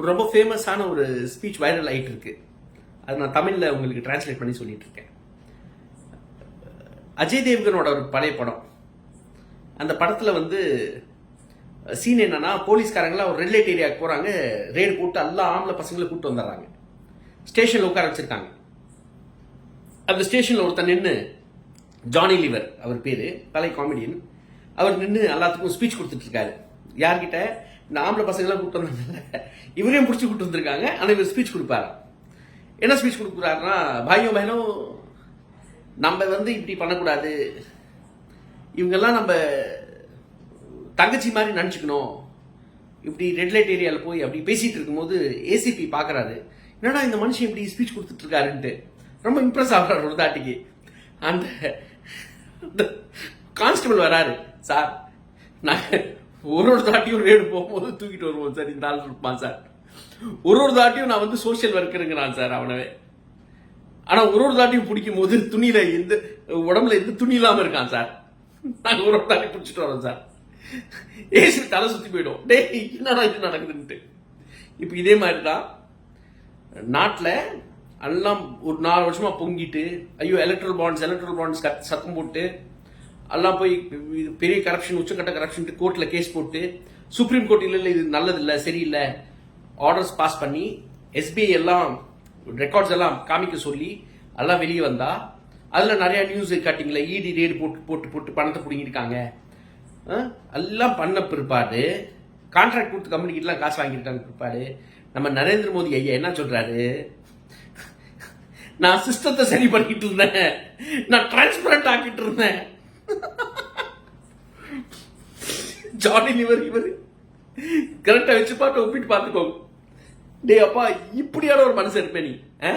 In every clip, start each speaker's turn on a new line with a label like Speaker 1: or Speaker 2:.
Speaker 1: ஒரு ரொம்ப ஃபேமஸான ஒரு ஸ்பீச் வைரல் ஆகிட்டு இருக்கு அது நான் தமிழில் உங்களுக்கு டிரான்ஸ்லேட் பண்ணி சொல்லிட்டு இருக்கேன் அஜய் தேவ்கனோட ஒரு பழைய படம். அந்த படத்தில் வந்து சீன் என்னன்னா போலீஸ்காரங்களாம் ஒரு ரெட் லைட் ஏரியாவுக்கு போகிறாங்க ரெய்டு போட்டு எல்லா ஆம்பளை பசங்களை கூப்பிட்டு வந்துடுறாங்க. ஸ்டேஷனில் உட்கார வச்சிருக்காங்க. அந்த ஸ்டேஷனில் ஒருத்தன் நின்று ஜானி லிவர் அவர் பேர் பழைய காமெடியன் அவர் நின்று எல்லாத்துக்கும் ஸ்பீச் கொடுத்துட்ருக்காரு யார்கிட்ட? இந்த ஆம்பளை பசங்களாம் கூப்பிட்டு வந்தாங்கல்ல இவரையும் பிடிச்சி கூப்பிட்டு வந்திருக்காங்க. ஆனால் இவர் ஸ்பீச் கொடுப்பாரு? என்ன ஸ்பீச் கொடுக்குறாருன்னா பாயும் பையனும் நம்ம வந்து இப்படி பண்ணக்கூடாது. இவங்கெல்லாம் நம்ம தங்கச்சி மாதிரி நினச்சிக்கணும். இப்படி ரெட் லைட் ஏரியாவில் போய் அப்படி பேசிகிட்டு இருக்கும்போது ஏசிபி பார்க்கறாரு என்னடா இந்த மனுஷன் இப்படி ஸ்பீச் கொடுத்துட்ருக்காருன்ட்டு ரொம்ப இம்ப்ரெஸ் ஆகிறார் ஒரு தாட்டிக்கு. அந்த கான்ஸ்டபிள் வராரு. சார் நான் ஒரு ஒரு தாட்டியும் ரேடு போகும்போது தூக்கிட்டு வருவோம் சார். இந்த ஆள் இருப்பான் சார். ஒரு ஒரு தாட்டியும் நான் வந்து சோஷியல் ஒர்க்கருங்கிறான் சார் அவனவே. ஆனா ஒரு ஒரு தாட்டியும் பிடிக்கும் போது துணியில எந்த உடம்புல எந்த துணி இல்லாம இருக்கான் சார். நாங்க ஒரு ஒரு தாட்டி பிடிச்சிட்டு வரோம் சார். ஏசி தலை சுத்தி போயிடும். டேய் என்னடா இது நடக்குதுன்ட்டு. இப்போ இதே மாதிரி தான் நாட்டில் எல்லாம் ஒரு நாலு வருஷமா பொங்கிட்டு ஐயோ எலக்ட்ரல் பாண்ட்ஸ் எலக்ட்ரல் பாண்ட்ஸ் சத்தம் போட்டு எல்லாம் போய் பெரிய கரப்ஷன் உச்சக்கட்ட கரப்ஷன் கோர்ட்ல கேஸ் போட்டு சுப்ரீம் கோர்ட் இல்ல இல்லை இது நல்லதில்லை சரியில்லை. ஆர்டர்ஸ் பாஸ் பண்ணி எஸ்பிஐ எல்லாம் ரெக்கார்ட்ஸ் எல்லாம் காமிக்க சொல்லி எல்லாம் வெளியே வந்தா அதுல நிறைய நியூஸ் காட்டிங்களா இடி ரேடு போட்டு போட்டு போட்டு பணத்தை பிடிங்கிருக்காங்க எல்லாம் பண்ண பிற்பாடு கான்ட்ராக்ட் கொடுத்து கம்பெனிக்கிட்டலாம் காசு வாங்கியிருக்காங்க பிற்பாடு. நம்ம நரேந்திர மோடி ஐயா என்ன சொல்றாரு? நான் சிஸ்டத்தை சரி பண்ணிட்டு இருந்தேன். நான் டிரான்ஸ்பரண்ட் ஆக்கிட்டு இருந்தேன். ஜானி லிவர் இவர் கரெக்டா வச்சு பாட்டு ஒப்பிட்டு பார்த்துக்கோங்க டேய் அப்பா இப்படியான ஒரு மனுஷன் இருப்பே நீ? ஆ?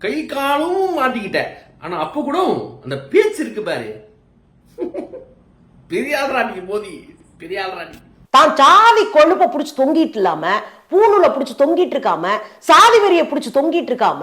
Speaker 1: கை காலும் மாட்டிக்கிட்ட. ஆனா அப்ப கூட அந்த பேச்சு இருக்கு பாரு. பெரிய ஆள்ராணி மோதி. பெரிய ஆள்ராணி
Speaker 2: தான் சாதி கொழுப்பை பிடிச்சி தொங்கிட்டு இல்லாம பூணூலை பிடிச்சி தொங்கிட்டு இருக்காம சாதி வெறியை பிடிச்சி தொங்கிட்டு இருக்காம